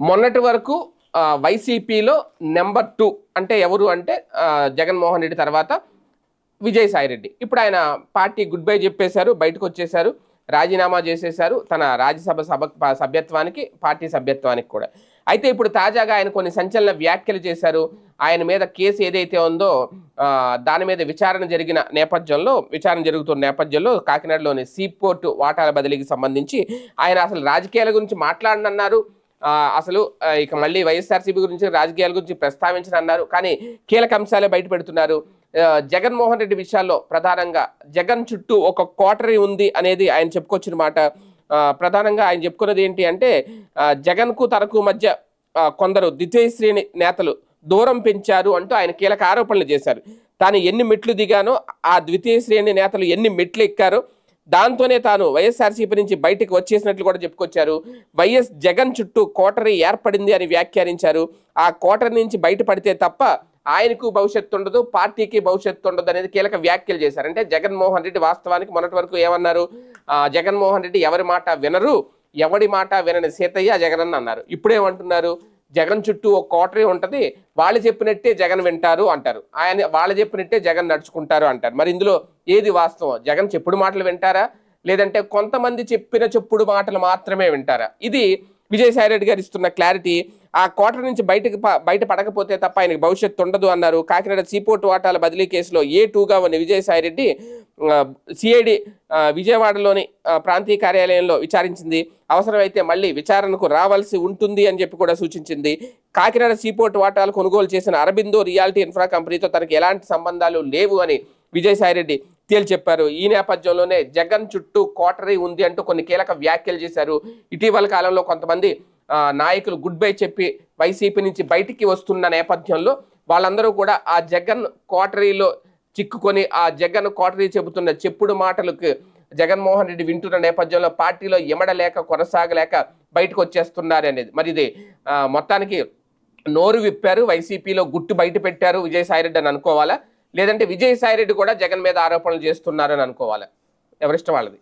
మొన్నటి వరకు వైసీపీలో నెంబర్ టూ అంటే ఎవరు అంటే జగన్మోహన్ రెడ్డి తర్వాత విజయసాయిరెడ్డి ఇప్పుడు ఆయన పార్టీ గుడ్ బై చెప్పేశారు బయటకు వచ్చేశారు రాజీనామా చేసేశారు తన రాజ్యసభ సభ సభ్యత్వానికి పార్టీ సభ్యత్వానికి కూడా. అయితే ఇప్పుడు తాజాగా ఆయన కొన్ని సంచలన వ్యాఖ్యలు చేశారు. ఆయన మీద కేసు ఏదైతే ఉందో దాని మీద విచారణ జరిగిన నేపథ్యంలో విచారణ జరుగుతున్న నేపథ్యంలో కాకినాడలోని సీపోర్టు వాటాల బదిలీకి సంబంధించి ఆయన అసలు రాజకీయాల గురించి మాట్లాడనన్నారు. అసలు ఇక మళ్ళీ వైఎస్ఆర్సీపీ గురించి రాజకీయాల గురించి ప్రస్తావించని అన్నారు కానీ కీలక అంశాలే బయట పెడుతున్నారు. జగన్మోహన్ రెడ్డి విషయాల్లో ప్రధానంగా జగన్ చుట్టూ ఒక కోటరీ ఉంది అనేది ఆయన చెప్పుకొచ్చిన మాట. ప్రధానంగా ఆయన చెప్పుకున్నది ఏంటి అంటే జగన్కు తనకు మధ్య కొందరు ద్వితీయ శ్రేణి నేతలు దూరం పెంచారు అంటూ ఆయన కీలక ఆరోపణలు చేశారు. తాను ఎన్ని మెట్లు దిగానో ఆ ద్వితీయ శ్రేణి నేతలు ఎన్ని మెట్లు ఎక్కారో దాంతోనే తాను వైఎస్ఆర్సీపీ నుంచి బయటకు వచ్చేసినట్లు కూడా చెప్పుకొచ్చారు. వైఎస్ జగన్ చుట్టూ కోటరీ ఏర్పడింది అని వ్యాఖ్యానించారు. ఆ కోటరీ నుంచి బయటపడితే తప్ప ఆయనకు భవిష్యత్తు ఉండదు పార్టీకి భవిష్యత్తు ఉండదు అనేది కీలక వ్యాఖ్యలు చేశారు. అంటే జగన్మోహన్ రెడ్డి వాస్తవానికి మొన్నటి వరకు ఏమన్నారు? జగన్మోహన్ రెడ్డి ఎవరి మాట వినరు ఎవడి మాట వినని సీతయ్య జగన్ అన్నారు. ఇప్పుడేమంటున్నారు? జగన్ చుట్టూ ఒక కోటరీ ఉంటుంది వాళ్ళు చెప్పినట్టే జగన్ వింటారు అంటారు. ఆయన వాళ్ళు చెప్పినట్టే జగన్ నడుచుకుంటారు అంటారు. మరి ఇందులో ఏది వాస్తవం? జగన్ చెప్పుడు మాటలు వింటారా? లేదంటే కొంతమంది చెప్పిన చెప్పుడు మాటలు మాత్రమే వింటారా? ఇది విజయసాయి రెడ్డి గారు ఇస్తున్న క్లారిటీ. ఆ కోట నుంచి బయటకు ప- బయట పడకపోతే తప్ప ఆయనకు భవిష్యత్తు ఉండదు అన్నారు. కాకినాడ సీపోర్ట్ వాటాల బదిలీ కేసులో ఏ టూగా ఉన్న విజయసాయిరెడ్డి సిఐడి విజయవాడలోని ప్రాంతీయ కార్యాలయంలో విచారించింది. అవసరమైతే మళ్ళీ విచారణకు రావాల్సి ఉంటుంది అని చెప్పి కూడా సూచించింది. కాకినాడ సీపోర్ట్ వాటాలు కొనుగోలు చేసిన అరబిందో రియాలిటీ ఇన్ఫ్రా కంపెనీతో తనకి ఎలాంటి సంబంధాలు లేవు అని విజయసాయిరెడ్డి తేల్చి చెప్పారు. ఈ నేపథ్యంలోనే జగన్ చుట్టూ కోటరీ ఉంది అంటూ కొన్ని కీలక వ్యాఖ్యలు చేశారు. ఇటీవల కాలంలో కొంతమంది నాయకులు గుడ్ బై చెప్పి వైసీపీ నుంచి బయటికి వస్తున్న నేపథ్యంలో వాళ్ళందరూ కూడా ఆ జగన్ కోటరీలో చిక్కుకొని ఆ జగన్ కోటరీ చెబుతున్న చెప్పుడు మాటలకు జగన్మోహన్ రెడ్డి వింటున్న నేపథ్యంలో పార్టీలో ఎమడలేక కొనసాగలేక బయటకు వచ్చేస్తున్నారు అనేది. మరి ఇది మొత్తానికి నోరు విప్పారు వైసీపీలో గుట్టు బయట పెట్టారు విజయసాయిరెడ్డి అని అనుకోవాలా? లేదంటే విజయసాయిరెడ్డి కూడా జగన్ మీద ఆరోపణలు చేస్తున్నారని అనుకోవాలా? ఎవరిష్టం వాళ్ళది?